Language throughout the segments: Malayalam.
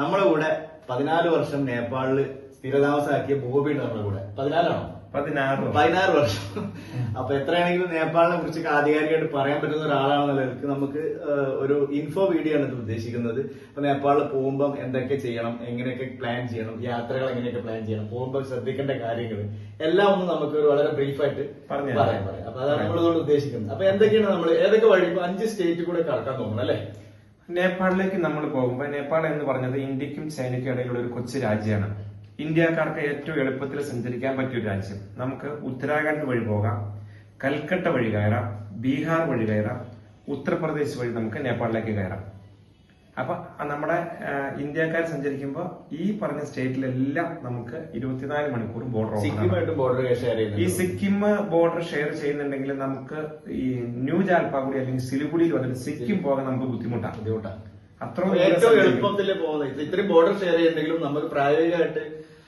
നമ്മളെ കൂടെ പതിനാല് വർഷം നേപ്പാളിൽ സ്ഥിരതാമസമാക്കിയ ബോബി ഉണ്ട് നമ്മുടെ കൂടെ. പതിനാലാണോ? പതിനാറ്. പതിനാറ് വർഷം. അപ്പൊ എത്രയാണെങ്കിലും നേപ്പാളിനെ കുറിച്ച് ആധികാരികമായിട്ട് പറയാൻ പറ്റുന്ന ഒരാളാണെന്ന നിലയ്ക്ക് നമുക്ക് ഒരു ഇൻഫോ വീഡിയോ ആണ് ഇത് ഉദ്ദേശിക്കുന്നത്. അപ്പൊ നേപ്പാളിൽ പോകുമ്പോൾ എന്തൊക്കെ ചെയ്യണം എങ്ങനെയൊക്കെ പ്ലാൻ ചെയ്യണം യാത്രകൾ എങ്ങനെയൊക്കെ പ്ലാൻ ചെയ്യണം പോകുമ്പോൾ ശ്രദ്ധിക്കേണ്ട കാര്യങ്ങൾ എല്ലാം ഒന്ന് നമുക്ക് ഒരു വളരെ ബ്രീഫായിട്ട് പറഞ്ഞു പറയാം പറയാം. അപ്പൊ അതാണ് നമ്മളിതുകൊണ്ട് ഉദ്ദേശിക്കുന്നത്. അപ്പൊ എന്തൊക്കെയാണ് നമ്മൾ ഏതൊക്കെ വഴി ഇപ്പൊ അഞ്ച് സ്റ്റേറ്റ് കൂടെ കടക്കാൻ തോന്നുന്നു അല്ലേ? നേപ്പാളിലേക്ക് നമ്മൾ പോകുമ്പോൾ നേപ്പാൾ എന്ന് പറഞ്ഞത് ഇന്ത്യക്കും ചൈനയ്ക്കും ഇടയിലുള്ള ഒരു കൊച്ചു രാജ്യമാണ്. ഇന്ത്യക്കാർക്ക് ഏറ്റവും എളുപ്പത്തിൽ സഞ്ചരിക്കാൻ പറ്റിയ ഒരു രാജ്യം. നമുക്ക് ഉത്തരാഖണ്ഡ് വഴി പോകാം കൽക്കട്ട വഴി കയറാം ബീഹാർ വഴി കയറാം ഉത്തർപ്രദേശ് വഴി നമുക്ക് നേപ്പാളിലേക്ക് കയറാം. അപ്പൊ നമ്മുടെ ഇന്ത്യക്കാർ സഞ്ചരിക്കുമ്പോൾ ഈ പറഞ്ഞ സ്റ്റേറ്റിലെല്ലാം നമുക്ക് ഇരുപത്തിനാല് മണിക്കൂർ ബോർഡർ സിക്കിമായിട്ട് ബോർഡർ ഷെയർ ഈ സിക്കിം ബോർഡർ ഷെയർ ചെയ്യുന്നുണ്ടെങ്കിൽ നമുക്ക് ഈ ന്യൂ ജാൽപാഗുഡി അല്ലെങ്കിൽ സിലിഗുഡിയിൽ വന്നിട്ട് സിക്കിം പോകാൻ നമുക്ക് ബുദ്ധിമുട്ടാണ് ബുദ്ധിമുട്ടാണ് അത്ര ഏറ്റവും എളുപ്പത്തിൽ പോകുന്നത് ഇത്രയും ബോർഡർ ഷെയർ ചെയ്യുന്നെങ്കിലും നമുക്ക് പ്രായോഗികമായിട്ട്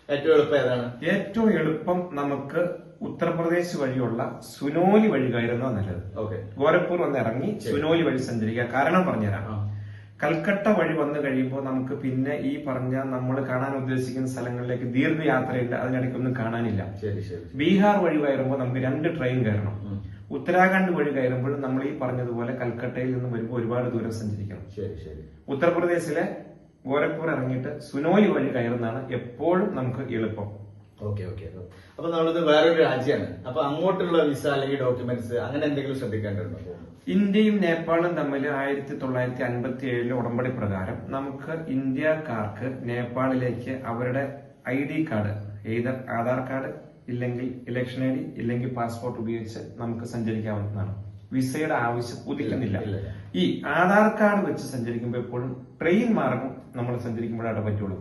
ഏറ്റവും എളുപ്പം ഏതാണ്? ഏറ്റവും എളുപ്പം നമുക്ക് ഉത്തർപ്രദേശ് വഴിയുള്ള സുനോലി വഴി കയറുന്നത് നല്ലത്. ഓക്കെ. ഗോരഖ്പൂർ വന്ന് ഇറങ്ങി സുനോലി വഴി സഞ്ചരിക്കുക കാരണം പറഞ്ഞുതരാം. കൽക്കട്ട വഴി വന്നു കഴിയുമ്പോൾ നമുക്ക് പിന്നെ ഈ പറഞ്ഞ നമ്മൾ കാണാൻ ഉദ്ദേശിക്കുന്ന സ്ഥലങ്ങളിലേക്ക് ദീർഘയാത്രയില്ല. അതിനിടയ്ക്കൊന്നും കാണാനില്ല. ശരി ശരി. ബീഹാർ വഴി കയറുമ്പോൾ നമുക്ക് രണ്ട് ട്രെയിൻ കയറണം. ഉത്തരാഖണ്ഡ് വഴി കയറുമ്പോൾ നമ്മൾ ഈ പറഞ്ഞതുപോലെ കൽക്കട്ടയിൽ നിന്ന് വരുമ്പോൾ ഒരുപാട് ദൂരം സഞ്ചരിക്കണം. ശരി ശരി. ഉത്തർപ്രദേശിലെ ഗോരഖ്പൂർ ഇറങ്ങിയിട്ട് സുനോയി വഴി കയറുന്നതാണ് എപ്പോഴും നമുക്ക് എളുപ്പം. Okay okay. അപ്പൊ നമ്മളിത് വേറൊരു രാജ്യമാണ്. അപ്പൊ അങ്ങോട്ടുള്ള വിസ അല്ലെങ്കിൽ ഡോക്യുമെന്റ്സ് അങ്ങനെ എന്തെങ്കിലും ശ്രദ്ധിക്കേണ്ടതുണ്ടോ? ഇന്ത്യയും നേപ്പാളും തമ്മിൽ ആയിരത്തി തൊള്ളായിരത്തി അൻപത്തി ഏഴിലെ ഉടമ്പടി പ്രകാരം നമുക്ക് ഇന്ത്യക്കാർക്ക് നേപ്പാളിലേക്ക് അവരുടെ I D card either Aadhaar card ഇല്ലെങ്കിൽ ഇലക്ഷൻ ഐ ഡി ഇല്ലെങ്കിൽ പാസ്പോർട്ട് ഉപയോഗിച്ച് നമുക്ക് സഞ്ചരിക്കാവുന്നതാണ്. വിസയുടെ ആവശ്യം ഉദിക്കുന്നില്ല. ഈ ആധാർ കാർഡ് വെച്ച് സഞ്ചരിക്കുമ്പോൾ എപ്പോഴും ട്രെയിൻ മാർഗം നമ്മൾ സഞ്ചരിക്കുമ്പോഴാണ് പറ്റുള്ളൂ.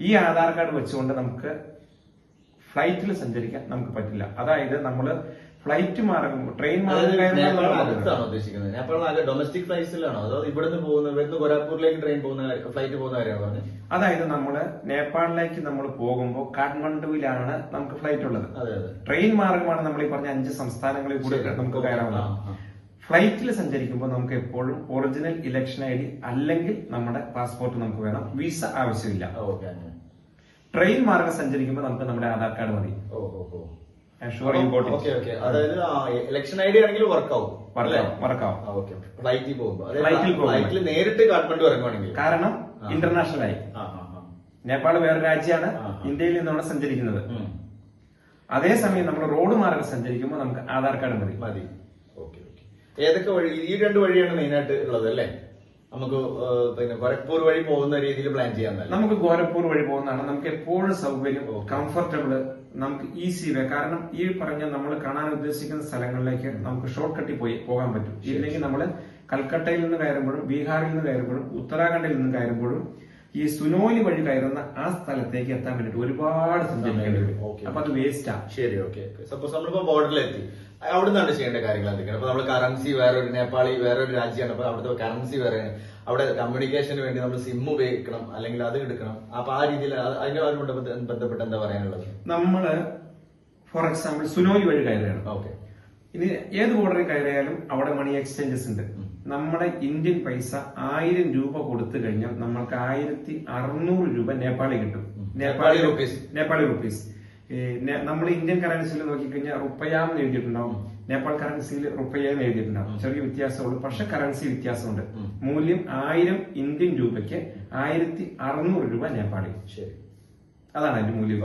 ഈ ആധാർ കാർഡ് വെച്ചുകൊണ്ട് നമുക്ക് ഫ്ലൈറ്റിൽ സഞ്ചരിക്കാൻ നമുക്ക് പറ്റില്ല. അതായത് നമ്മൾ ഫ്ലൈറ്റ് മാർഗം ട്രെയിൻ ഡൊമസ്റ്റിക് ഫ്ലൈറ്റ്സിലാണോ അതോ ഇവിടുന്ന് പോകുന്ന ഇവിടുന്ന് ഗോരാഖ്പൂരിലേക്ക് ട്രെയിൻ പോകുന്ന ഫ്ലൈറ്റ് പോകുന്ന കാര്യമാണ് പറഞ്ഞത്? അതായത് നമ്മൾ നേപ്പാളിലേക്ക് നമ്മൾ പോകുമ്പോൾ കാഠ്മണ്ഡുവിലാണ് നമുക്ക് ഫ്ലൈറ്റ് ഉള്ളത്. അതെ അതെ. ട്രെയിൻ മാർഗമാണ് നമ്മൾ ഈ പറഞ്ഞ അഞ്ച് സംസ്ഥാനങ്ങളിൽ കൂടെ നമുക്ക് കയറാവുന്നത്. ഫ്ലൈറ്റിൽ സഞ്ചരിക്കുമ്പോൾ നമുക്ക് എപ്പോഴും ഒറിജിനൽ ഇലക്ഷൻ ഐ ഡി അല്ലെങ്കിൽ നമ്മുടെ പാസ്പോർട്ട് നമുക്ക് വേണം. വിസ ആവശ്യമില്ല. ഓക്കെ ട്രെയിൻ മാർഗം സഞ്ചരിക്കുമ്പോൾ നമുക്ക് നമ്മുടെ ആധാർ കാർഡ് മതി. ഓ ഓ ഓ. Sure import okay okay. അതായത് ഇലക്ഷൻ ഐ ഡി ആണെങ്കിൽ വർക്ക് ആവും അല്ലേ? മറക്കാം ആ, ഓക്കെ ഫ്ലൈറ്റിൽ പോകുമ്പോൾ ഫ്ലൈറ്റിൽ പോകുമ്പോൾ. ഫ്ലൈറ്റിൽ നേരിട്ട് കാഠ്മണ്ഡു ഇറങ്ങുവാണെങ്കിൽ. കാരണം ഇന്റർനാഷണൽ ആയി. നേപ്പാൾ വേറെ രാജ്യമാണ്. ഇന്ത്യയിൽ നിന്നാണ് സഞ്ചരിക്കുന്നത്. അതേസമയം നമ്മൾ റോഡ് മാർഗം സഞ്ചരിക്കുമ്പോൾ നമുക്ക് ആധാർ കാർഡ് മതി. മതി. Okay okay. ഏതൊക്കെ വഴി? ഈ രണ്ട് വഴിയാണ് മെയിൻ ആയിട്ട് ഉള്ളത് അല്ലേ? നമുക്ക് പിന്നെ ഗോരഖ്പൂർ വഴി പോകുന്ന രീതിയിൽ പ്ലാൻ ചെയ്യാൻ നമുക്ക് ഗോരഖ്പൂർ വഴി പോകുന്നതാണ്. നമുക്ക് എപ്പോഴും സൗകര്യം കംഫർട്ടബിൾ നമുക്ക് ഈസി വേ കാരണം ഈ പറഞ്ഞ നമ്മൾ കാണാൻ ഉദ്ദേശിക്കുന്ന സ്ഥലങ്ങളിലേക്ക് നമുക്ക് ഷോർട്ട് കട്ടി പോയി പോകാൻ പറ്റും. ഇല്ലെങ്കിൽ നമ്മൾ കൽക്കട്ടയിൽ നിന്ന് കയറുമ്പോഴും ബീഹാറിൽ നിന്ന് കയറുമ്പോഴും ഉത്തരാഖണ്ഡിൽ നിന്ന് കയറുമ്പോഴും ഈ സുനോലി വഴി കയറുന്ന ആ സ്ഥലത്തേക്ക് എത്താൻ വേണ്ടിട്ട് ഒരുപാട് സഞ്ചരിക്കേണ്ടി വരും. അപ്പൊ അത് വേസ്റ്റാ ശരി ഓക്കെ സപ്പോസ് നമ്മളിപ്പോ ബോർഡറിലെത്തി അവിടെ നിന്നാണ് ചെയ്യേണ്ട കാര്യങ്ങൾ എന്തൊക്കെയാണ്? അപ്പൊ നമ്മൾ കറൻസി വേറെ ഒരു നേപ്പാളി വേറെ ഒരു രാജ്യമാണ് അപ്പൊ അവിടുത്തെ കറൻസി വേറെയാണ്. അവിടെ കമ്മ്യൂണിക്കേഷന് വേണ്ടി നമ്മൾ സിം ഉപയോഗിക്കണം അല്ലെങ്കിൽ അത് എടുക്കണം. അപ്പൊ ആ രീതിയിൽ അതിന്റെ ബന്ധപ്പെട്ട് ബന്ധപ്പെട്ട് എന്താ പറയാനുള്ളത്? നമ്മൾ ഫോർ എക്സാമ്പിൾ സുനോയി വഴി കയറുകയാണ്. ഓക്കെ ഇനി ഏത് ബോർഡറിൽ കയറിയാലും അവിടെ മണി എക്സ്ചേഞ്ചസ് ഉണ്ട്. നമ്മുടെ ഇന്ത്യൻ പൈസ ആയിരം രൂപ കൊടുത്തു കഴിഞ്ഞാൽ നമ്മൾക്ക് ആയിരത്തി അറുന്നൂറ് രൂപ നേപ്പാളി കിട്ടും. നേപ്പാളി റുപ്പീസ്. നേപ്പാളി റുപ്പീസ് നമ്മൾ ഇന്ത്യൻ കറൻസിയിൽ നോക്കിക്കഴിഞ്ഞാൽ റുപ്പയാന്ന് എഴുതിയിട്ടുണ്ടാവും. നേപ്പാൾ കറൻസിയിൽ റുപ്പയെന്ന് എഴുതിയിട്ടുണ്ടാവും. ചെറിയ വ്യത്യാസമുള്ളൂ. പക്ഷെ കറൻസി വ്യത്യാസമുണ്ട്. മൂല്യം ആയിരം ഇന്ത്യൻ രൂപയ്ക്ക് ആയിരത്തി അറുന്നൂറ് രൂപ നേപ്പാളിൽ. ശരി. അതാണ് അതിന്റെ മൂല്യം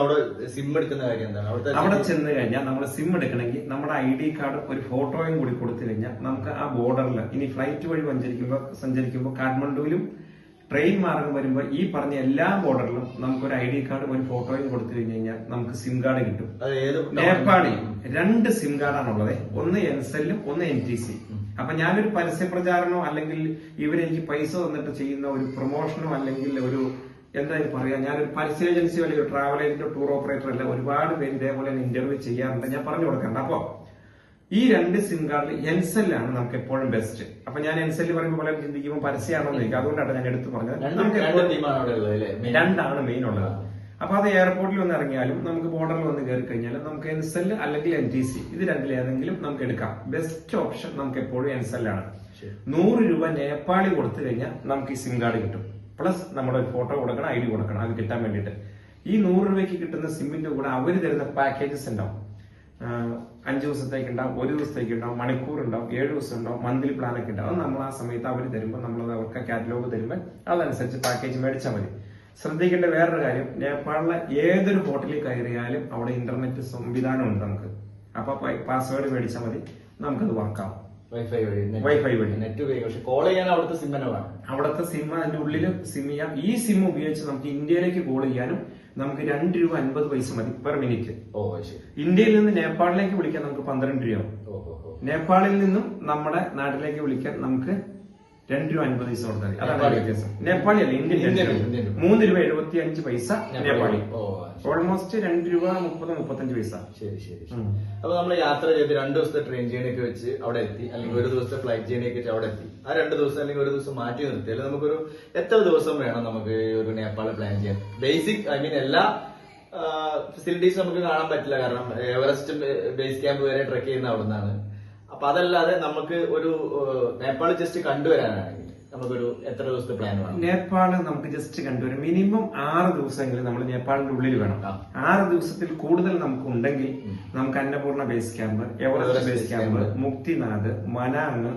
അവിടെ സിം എടുക്കുന്ന കാര്യം എന്താണ്? അവിടെ ചെന്ന് കഴിഞ്ഞാൽ നമ്മൾ സിം എടുക്കണമെങ്കിൽ നമ്മുടെ ഐ ഡി കാർഡ് ഒരു ഫോട്ടോയും കൂടി കൊടുത്തു കഴിഞ്ഞാൽ നമുക്ക് ആ ബോർഡറിൽ ഇനി ഫ്ലൈറ്റ് വഴി സഞ്ചരിക്കുമ്പോൾ സഞ്ചരിക്കുമ്പോൾ കാഠ്മണ്ഡുവിലും ട്രെയിൻ മാർഗം വരുമ്പോൾ ഈ പറഞ്ഞ എല്ലാ ബോർഡറിലും നമുക്ക് ഒരു ഐ ഡി കാർഡും ഒരു ഫോട്ടോയും കൊടുത്തു കഴിഞ്ഞു കഴിഞ്ഞാൽ നമുക്ക് സിം കാർഡ് കിട്ടും. നേപ്പാളിൽ രണ്ട് സിം കാർഡാണ് ഉള്ളത്. ഒന്ന് എൻസെല്ലും ഒന്ന് എൻ ടി സി അപ്പൊ ഞാനൊരു പരസ്യ പ്രചാരണോ അല്ലെങ്കിൽ ഇവരെനിക്ക് പൈസ തന്നിട്ട് ചെയ്യുന്ന ഒരു പ്രൊമോഷനോ അല്ലെങ്കിൽ ഒരു എന്താ പറയാ? ഞാനൊരു പരസ്യ ഏജൻസിയോ അല്ലെങ്കിൽ ട്രാവൽ ഏജന്റോ ടൂർ ഓപ്പറേറ്റർ അല്ല ഒരുപാട് പേര് ഇതേപോലെ ഇന്റർവ്യൂ ചെയ്യാറുണ്ട്. ഞാൻ പറഞ്ഞു കൊടുക്കണ്ട. അപ്പോ ഈ രണ്ട് സിം കാർഡിൽ എൻസെല്ലാണ് നമുക്ക് എപ്പോഴും ബെസ്റ്റ് അപ്പൊ ഞാൻ എൻസെല്ല് പറയുമ്പോൾ പലരും ചിന്തിക്കുമ്പോൾ പരസ്യമാണോ എന്ന് ചോദിക്കും. അതുകൊണ്ടാണ് ഞാൻ എടുത്തു പറഞ്ഞത്. നമുക്ക് രണ്ടാണ് മെയിൻ ഉള്ളത്. അപ്പൊ അത് എയർപോർട്ടിൽ വന്ന് ഇറങ്ങിയാലും നമുക്ക് ബോർഡറിൽ വന്ന് കയറി കഴിഞ്ഞാലും നമുക്ക് എൻസെൽ അല്ലെങ്കിൽ എൻ ടി സി ഇത് രണ്ടിലേതെങ്കിലും നമുക്ക് എടുക്കാം. ബെസ്റ്റ് ഓപ്ഷൻ നമുക്ക് എപ്പോഴും എൻസെൽ ആണ്. ശരി. നൂറ് രൂപ നേപ്പാളി കൊടുത്തു കഴിഞ്ഞാൽ നമുക്ക് ഈ സിം കാർഡ് കിട്ടും. പ്ലസ് നമ്മുടെ ഒരു ഫോട്ടോ കൊടുക്കണം ഐ ഡി കൊടുക്കണം. അത് കിട്ടാൻ വേണ്ടിയിട്ട്. ഈ നൂറ് രൂപയ്ക്ക് കിട്ടുന്ന സിമ്മിന്റെ കൂടെ അവർ തരുന്ന പാക്കേജസ് ഉണ്ടാവും. അഞ്ച് ദിവസത്തേക്ക് ഉണ്ടാവും ഒരു ദിവസത്തേക്ക് ഉണ്ടാവും മണിക്കൂർ ഉണ്ടാവും ഏഴ് ദിവസം ഉണ്ടാവും മന്ത്ലി പ്ലാൻ ഒക്കെ ഉണ്ടാവും. നമ്മൾ ആ സമയത്ത് അവർ തരുമ്പോൾ നമ്മൾ അവർക്ക് കാറ്റലോഗ് തരുമ്പോൾ അതനുസരിച്ച് പാക്കേജ് മേടിച്ചാൽ മതി. ശ്രദ്ധിക്കേണ്ട വേറൊരു കാര്യം നേപ്പാളിലെ ഏതൊരു ഹോട്ടലിൽ കയറിയാലും അവിടെ ഇന്റർനെറ്റ് സംവിധാനം ഉണ്ട് നമുക്ക്. അപ്പൊ പാസ്വേഡ് മേടിച്ചാൽ മതി നമുക്കത് വർക്കാവും വൈഫൈ വഴി വൈഫൈ വഴി. നെറ്റ് ഉപയോഗിക്കും പക്ഷെ കോൾ ചെയ്യാൻ അവിടുത്തെ സിം തന്നെ വേണം. അവിടുത്തെ സിം അതിന്റെ ഉള്ളിൽ സിം ചെയ്യാം. ഈ സിം ഉപയോഗിച്ച് നമുക്ക് ഇന്ത്യയിലേക്ക് കോൾ ചെയ്യാനും നമുക്ക് രണ്ട് രൂപ അൻപത് പൈസ മതി പെർ മിനിറ്റ്. ഓ ശരി. ഇന്ത്യയിൽ നിന്ന് നേപ്പാളിലേക്ക് വിളിക്കാൻ നമുക്ക് പന്ത്രണ്ട് രൂപ. നേപ്പാളിൽ നിന്നും നമ്മുടെ നാട്ടിലേക്ക് വിളിക്കാൻ നമുക്ക് രണ്ട് രൂപ അൻപത് പൈസ കൊടുത്താൽ മതി. അതാണ്. വ്യത്യാസം. നേപ്പാളി അല്ല ഇന്ത്യൻ. മൂന്ന് രൂപ എഴുപത്തി അഞ്ച് പൈസ നേപ്പാളി. ഓ ഓൾമോസ്റ്റ് രണ്ട് രൂപ മുപ്പത് മുപ്പത്തഞ്ച് പൈസ. ശരി ശരി ശരി. അപ്പൊ നമ്മൾ യാത്ര ചെയ്ത് രണ്ട് ദിവസത്തെ ട്രെയിൻ ജേണിയൊക്കെ വെച്ച് അവിടെ എത്തി. അല്ലെങ്കിൽ ഒരു ദിവസത്തെ ഫ്ലൈറ്റ് ജേണിയൊക്കെ വെച്ച് അവിടെ എത്തി. ആ രണ്ട് ദിവസം അല്ലെങ്കിൽ ഒരു ദിവസം മാറ്റി നിർത്തി. അല്ലെങ്കിൽ നമുക്കൊരു എത്ര ദിവസം വേണം നമുക്ക് ഈ ഒരു നേപ്പാൾ പ്ലാൻ ചെയ്യാൻ? ബേസിക് ഐ മീൻ എല്ലാ ഫെസിലിറ്റീസ് നമുക്ക് കാണാൻ പറ്റില്ല. കാരണം എവറസ്റ്റ് ബേസ് ക്യാമ്പ് വരെ ട്രെക്ക് ചെയ്യുന്ന അവിടെ നിന്നാണ് അപ്പൊ അതല്ലാതെ നമുക്ക് ഒരു നേപ്പാൾ ജസ്റ്റ് കണ്ടുവരാനാണെങ്കിൽ നമുക്കൊരു എത്ര ദിവസത്തെ പ്ലാൻ വേണം? നേപ്പാൾ നമുക്ക് ജസ്റ്റ് കണ്ടുവരും. മിനിമം ആറ് ദിവസമെങ്കിലും നമ്മൾ നേപ്പാളിന്റെ ഉള്ളിൽ വേണം. ആറ് ദിവസത്തിൽ കൂടുതൽ നമുക്ക് ഉണ്ടെങ്കിൽ നമുക്ക് Annapurna base camp Everest base camp Muktinath Manang